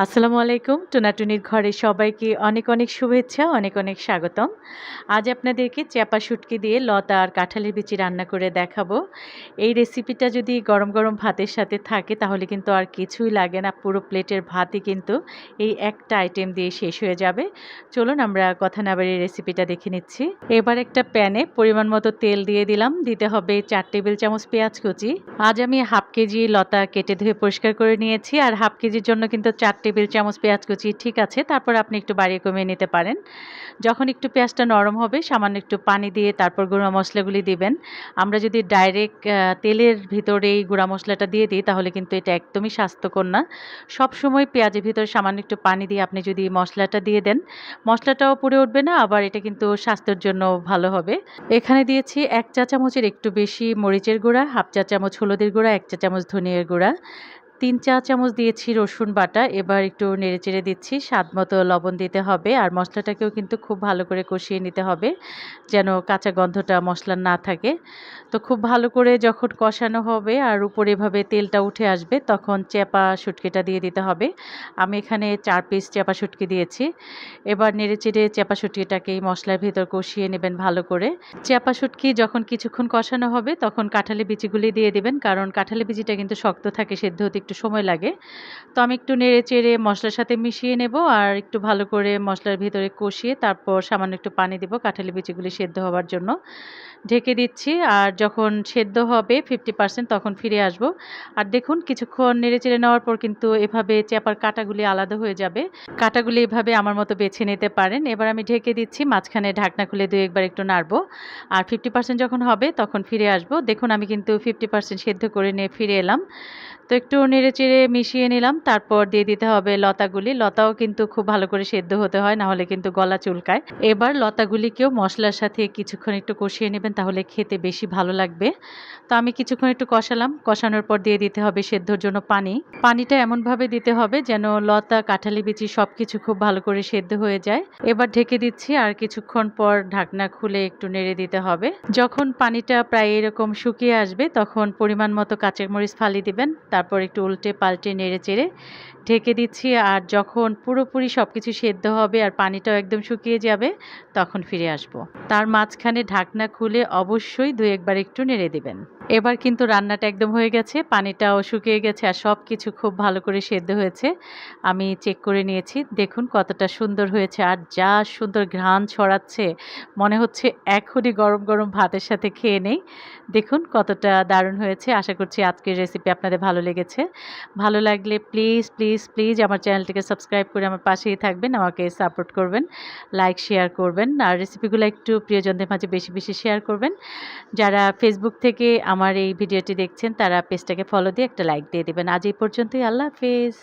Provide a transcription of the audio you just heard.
আসসালামু আলাইকুম টুনাটুনির ঘরে সবাইকে অনেক অনেক শুভেচ্ছা, অনেক অনেক স্বাগতম। আজ আপনাদেরকে চ্যাপা শুটকি দিয়ে লতা আর কাঁঠালের বিচি রান্না করে দেখাবো। এই রেসিপিটা যদি গরম গরম ভাতের সাথে থাকে, তাহলে কিন্তু আর কিছুই লাগে না, পুরো প্লেটের ভাতই কিন্তু এই একটা আইটেম দিয়ে শেষ হয়ে যাবে। চলুন আমরা কথা না বাড়িয়ে রেসিপিটা দেখে নিচ্ছি। এবার একটা প্যানে পরিমাণ মতো তেল দিয়ে দিলাম। দিতে হবে চার টেবিল চামচ পেঁয়াজ কুচি। আজ আমি হাফ কেজি লতা কেটে ধুয়ে পরিষ্কার করে নিয়েছি, আর হাফ কেজির জন্য কিন্তু চার টেবিল, চামচ, পেঁয়াজ কুচি, ঠিক আছে। তারপর আপনি একটু বাড়িয়ে কমিয়ে নিতে পারেন। যখন একটু পেঁয়াজটা নরম হবে, সামান্য একটু পানি দিয়ে তারপর গুঁড়া মশলাগুলি দিবেন। আমরা যদি ডাইরেক্ট তেলের ভিতরে এই গুঁড়া মশলাটা দিয়ে দিই, তাহলে কিন্তু এটা একদমই স্বাস্থ্যকর না। সবসময় পেঁয়াজের ভিতরে সামান্য একটু পানি দিয়ে আপনি যদি মশলাটা দিয়ে দেন, মশলাটাও পুড়ে উঠবে না, আবার এটা কিন্তু স্বাস্থ্যের জন্য ভালো হবে। এখানে দিয়েছি এক চা চামচের একটু বেশি মরিচের গুঁড়া, হাফ চা চামচ হলুদের গুঁড়া, এক চা চামচ ধনিয়ার গুঁড়া। তিন চা চামচ দিয়েছি রসুন বাটা, এবার একটু নেড়ে চেড়ে দিচ্ছি, স্বাদ মতো লবণ দিতে হবে, আর মশলাটাকেও কিন্তু খুব ভালো করে কষিয়ে নিতে হবে, যেন কাঁচা গন্ধটা মশলার না থাকে। তো খুব ভালো করে যখন কষানো হবে আর উপরে এভাবে তেলটা উঠে আসবে, তখন চেপা শুটকিটা দিয়ে দিতে হবে। আমি এখানে চার পিস চেপা শুটকি দিয়েছি, এবার নেড়ে চেড়ে চেপা শুটকিটাকে এই মশলার ভিতর কষিয়ে নেবেন ভালো করে। চেপা শুটকি যখন কিছুক্ষণ কষানো হবে, তখন কাঁঠালি বিচিগুলি দিয়ে দেবেন, কারণ কাঁঠালি বিচিটা কিন্তু শক্ত থাকে, সেদ্ধ হতে সময় লাগে। তো আমি একটু নেড়ে চেড়ে মশলার সাথে মিশিয়ে নেব আর একটু ভালো করে মশলার ভিতরে কষিয়ে তারপর সামান্য একটু পানি দেবো কাঁঠালি বিচিগুলি সেদ্ধ হওয়ার জন্য। ঢেকে দিচ্ছি আর যখন সেদ্ধ হবে ফিফটি পার্সেন্ট তখন ফিরে আসব। আর দেখুন কিছুক্ষণ নেড়ে চেড়ে নেওয়ার পর কিন্তু এভাবে চেপার কাটাগুলি আলাদা হয়ে যাবে। কাটাগুলি এভাবে আমার মতো বেছে নিতে পারেন। এবার আমি ঢেকে দিচ্ছি, মাঝখানে ঢাকনা খুলে দু একবার একটু নাড়বো। আর ফিফটি পার্সেন্ট যখন হবে তখন ফিরে আসব। দেখুন আমি কিন্তু ফিফটি পার্সেন্ট সেদ্ধ করে নিয়ে ফিরে এলাম। তো একটু নেড়ে চেড়ে মিশিয়ে নিলাম। তারপর দিয়ে দিতে হবে লতাগুলি। লতাও কিন্তু খুব ভালো করে সেদ্ধ হতে হয়, না হলে কিন্তু গলা চুলকায়। এবার লতাগুলিকেও মশলার সাথে কিছুক্ষণ একটু কষিয়ে নেবেন, তাহলে খেতে বেশি ভালো লাগবে। তো আমি কিছুক্ষণ একটু কষালাম। কষানোর পর দিয়ে দিতে হবে সেদ্ধর জন্য পানি। পানিটা এমনভাবে দিতে হবে যেন লতা, কাঁঠালি, বিচি সব কিছু খুব ভালো করে সেদ্ধ হয়ে যায়। এবার ঢেকে দিচ্ছি আর কিছুক্ষণ পর ঢাকনা খুলে একটু নেড়ে দিতে হবে। যখন পানিটা প্রায় এরকম শুকিয়ে আসবে, তখন পরিমাণ মতো কাঁচের মরিচ ফালি দিবেন। তারপর একটু উল্টে পাল্টে নেড়ে চেড়ে ঢেকে দিচ্ছি আর যখন পুরোপুরি সব কিছু সেদ্ধ হবে আর পানিটাও একদম শুকিয়ে যাবে, তখন ফিরে আসব। তার মাঝখানে ঢাকনা খুলে অবশ্যই দু একবার একটু নেড়ে দেবেন। এবার কিন্তু রান্নাটা একদম হয়ে গেছে, পানিটাও শুকিয়ে গেছে আর সব কিছু খুব ভালো করে সেদ্ধ হয়েছে। আমি চেক করে নিয়েছি, দেখুন কতটা সুন্দর হয়েছে আর যা সুন্দর ঘ্রাণ ছড়াচ্ছে, মনে হচ্ছে এখনই গরম গরম ভাতের সাথে খেয়ে নেই। দেখুন কতটা দারুণ হয়েছে, আশা করছি আজকের রেসিপি আপনাদের ভালো লেগেছে। ভালো লাগলে প্লিজ প্লিজ প্লিজ আমার চ্যানেলটিকে সাবস্ক্রাইব করে আমার পাশেই থাকবেন, আমাকে সাপোর্ট করবেন লাইক শেয়ার করবেন, আর রেসিপিগুলো একটু প্রিয়জনদের মাঝে বেশি বেশি শেয়ার করবেন। যারা ফেসবুক থেকে আমার এই ভিডিওটি দেখছেন, তারা পেজটাকে ফলো দিয়ে একটা লাইক দিয়ে দেবেন। আজ এই পর্যন্তই, আল্লাহ হাফেজ।